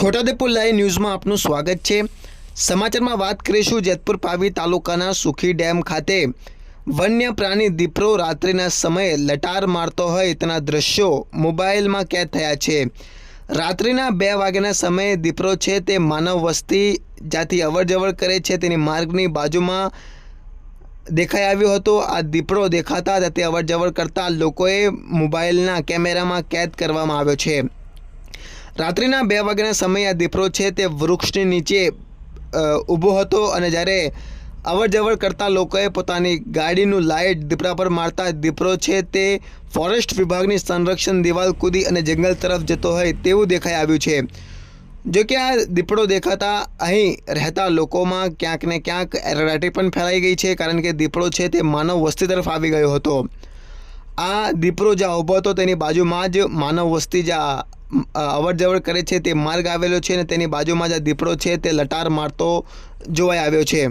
Chhota Udepur live ન્યૂઝમાં આપનું સ્વાગત છે. સમાચારમાં વાત કરીશું જેતપુર પાવી તાલુકાના સુખી ડેમ ખાતે. વન્ય પ્રાણી દીપરો રાત્રિના સમયે લટાર મારતો હોય તેના દ્રશ્યો મોબાઈલમાં કેદ થયા છે. રાત્રિના બે વાગ્યાના સમયે દીપરો છે તે માનવ વસ્તી જ્યાંથી અવરજવર કરે છે. તેની માર્ગની બાજુમાં દેખાઈ આવ્યો હતો. આ દીપડો દેખાતા ત્યાંથી અવરજવર કરતા લોકોએ મોબાઈલના કેમેરામાં કેદ કરવામાં આવ્યો છે. રાત્રિના બે વાગ્યાના સમયે આ દીપડો છે તે વૃક્ષની નીચે ઊભો હતો અને જ્યારે અવરજવર કરતા લોકોએ પોતાની ગાડીનું લાઇટ દીપડા પર મારતા દીપડો છે તે ફોરેસ્ટ વિભાગની સંરક્ષણ દિવાલ કૂદી અને જંગલ તરફ જતો હોય તેવું દેખાઈ આવ્યું છે. જો કે આ દીપડો દેખાતા અહીં રહેતા લોકોમાં ક્યાંક ને ક્યાંક એરડાટી પણ ફેલાઈ ગઈ છે કારણ કે દીપડો છે તે માનવ વસ્તી તરફ આવી ગયો હતો. આ દીપડો જ્યાં ઊભો હતો તેની બાજુમાં જ માનવ વસ્તી જ્યાં અવર જવર કરે છે, તે માર્ગ આવેલો છે અને તેની બાજુમાં જ દીપડો છે, તે લટાર મારતો જોવાઈ આવ્યો છે.